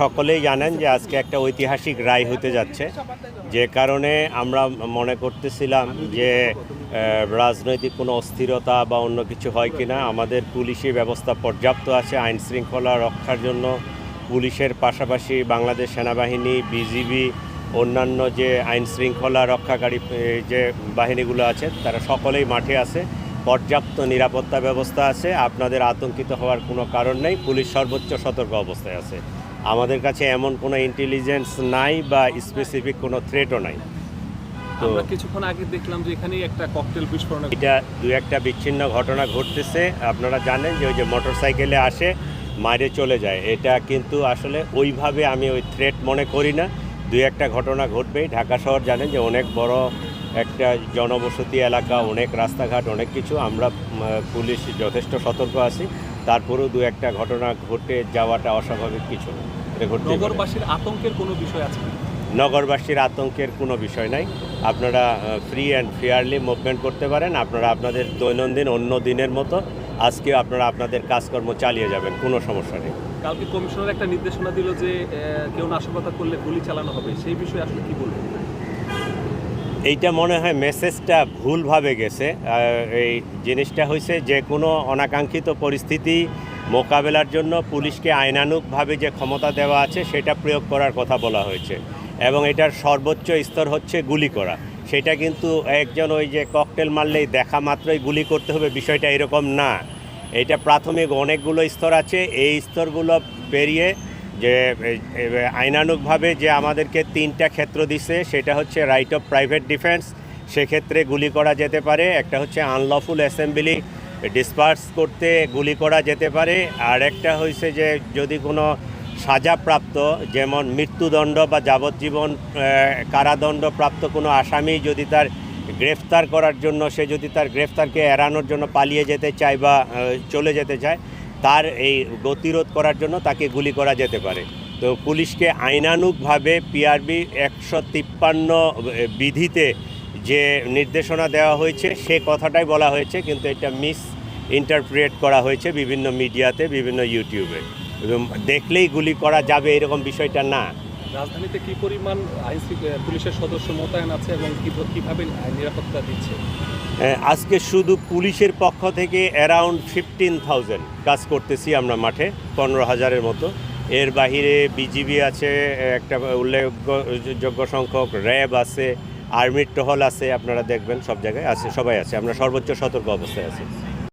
সকলেই জানেন যে আজকে একটা ঐতিহাসিক রায় হতে যাচ্ছে। যে কারণে আমরা মনে করতেছিলাম যে রাজনৈতিক কোনো অস্থিরতা বা অন্য কিছু হয় কিনা, আমাদের পুলিশি ব্যবস্থা পর্যাপ্ত আছে, আইন শৃঙ্খলা রক্ষার জন্য। পুলিশের পাশাপাশি বাংলাদেশ সেনাবাহিনী, বিজিবি, অন্যান্য যে আইন শৃঙ্খলা রক্ষাকারী যে বাহিনীগুলো আছে, তারা সকলেই মাঠে আছে। পর্যাপ্ত নিরাপত্তা ব্যবস্থা আছে। আপনাদের আতঙ্কিত হওয়ার কোনো কারণ নেই। পুলিশ সর্বোচ্চ সতর্ক অবস্থায় আছে। আমাদের কাছে এমন কোনো ইন্টেলিজেন্স নাই বা স্পেসিফিক কোনো থ্রেটও নাই। তো কিছুক্ষণ আগে দেখলাম যে এখানে একটা ককটেল বিস্ফোরণ এটা দু একটা বিচ্ছিন্ন ঘটনা ঘটতেছে। আপনারা জানেন যে ওই যে মোটর সাইকেলে আসে মারে চলে যায়। এটা কিন্তু আসলে ওইভাবে আমি ওই থ্রেট মনে করি না। দু একটা ঘটনা ঘটবেই। ঢাকা শহর জানেন যে অনেক বড় একটা জনবসতি এলাকা অনেক রাস্তাঘাট অনেক কিছু। আমরা পুলিশ যথেষ্ট সতর্ক আছি। তারপরেও দু একটা ঘটনা ঘটে যাওয়াটা অস্বাভাবিক কিছু না। ঘটতেই নগরবাসীর আতঙ্কের কোনো বিষয় আছে? নগরবাসীর আতঙ্কের কোনো বিষয় নাই। আপনারা ফ্রি অ্যান্ড ফেয়ারলি মুভমেন্ট করতে পারেন। আপনারা আপনাদের দৈনন্দিন অন্য দিনের মতো আজকেও আপনারা আপনাদের কাজকর্ম চালিয়ে যাবেন কোনো সমস্যা নেই। কালকে কমিশনার একটা নির্দেশনা দিল যে কেউ নাশকতা করলে গুলি চালানো হবে। সেই বিষয়ে আসলে কি বলবেন? এইটা মনে হয় মেসেজটা ভুলভাবে গেছে। এই জিনিসটা হয়েছে যে কোনো অনাকাঙ্ক্ষিত পরিস্থিতি মোকাবেলার জন্য পুলিশকে আইনানুগভাবে যে ক্ষমতা দেওয়া আছে সেটা প্রয়োগ করার কথা বলা হয়েছে। এবং এটার সর্বোচ্চ স্তর হচ্ছে গুলি করা। সেটা কিন্তু একজন ওই যে ককটেল মারলেই দেখা মাত্রই গুলি করতে হবে, বিষয়টা এরকম না। এটা প্রাথমিক অনেকগুলো স্তর আছে। এই স্তরগুলো পেরিয়ে যে আইনানুগভাবে যে আমাদেরকে তিনটা ক্ষেত্র দিছে সেটা হচ্ছে রাইট অফ প্রাইভেট ডিফেন্স সেক্ষেত্রে গুলি করা যেতে পারে একটা হচ্ছে আনলফুল অ্যাসেম্বলি ডিসপার্স করতে গুলি করা যেতে পারে আর একটা হয়েছে যে যদি কোনো সাজাপ্রাপ্ত যেমন মৃত্যুদণ্ড বা যাবজ্জীবন আহ, কারাদণ্ড প্রাপ্ত কোনো আসামি যদি তার গ্রেফতার করার জন্য সে যদি তার গ্রেফতারকে এড়ানোর জন্য পালিয়ে যেতে চায় বা চলে যেতে চায় তার এই গতিরোধ করার জন্য তাকে গুলি করা যেতে পারে। তো পুলিশকে আইনানুগভাবে পিআরবি একশো তিপ্পান্ন বিধিতে যে নির্দেশনা দেওয়া হয়েছে, সে কথাটাই বলা হয়েছে, কিন্তু এটা মিস ইন্টারপ্রিয়েট করা হয়েছে বিভিন্ন মিডিয়াতে, বিভিন্ন ইউটিউবে। এবং দেখলেই গুলি করা যাবে এরকম বিষয়টা না। রাজধানীতে কি পরিমাণ পুলিশের সদস্য মোতায়েন আছে এবং কীভাবে নিরাপত্তা দিচ্ছে? আজকে শুধু পুলিশের পক্ষ থেকে অ্যারাউন্ড ফিফটিন থাউজেন্ড কাজ করতেছি আমরা মাঠে, পনেরো হাজারের মতো। এর বাহিরে বিজিবি আছে একটা উল্লেখযোগ্য সংখ্যক র্যাব আছে, আর্মির টহল আছে, আপনারা দেখবেন সব জায়গায় আছে, সবাই আছে। আমরা সর্বোচ্চ সতর্ক অবস্থায় আছি।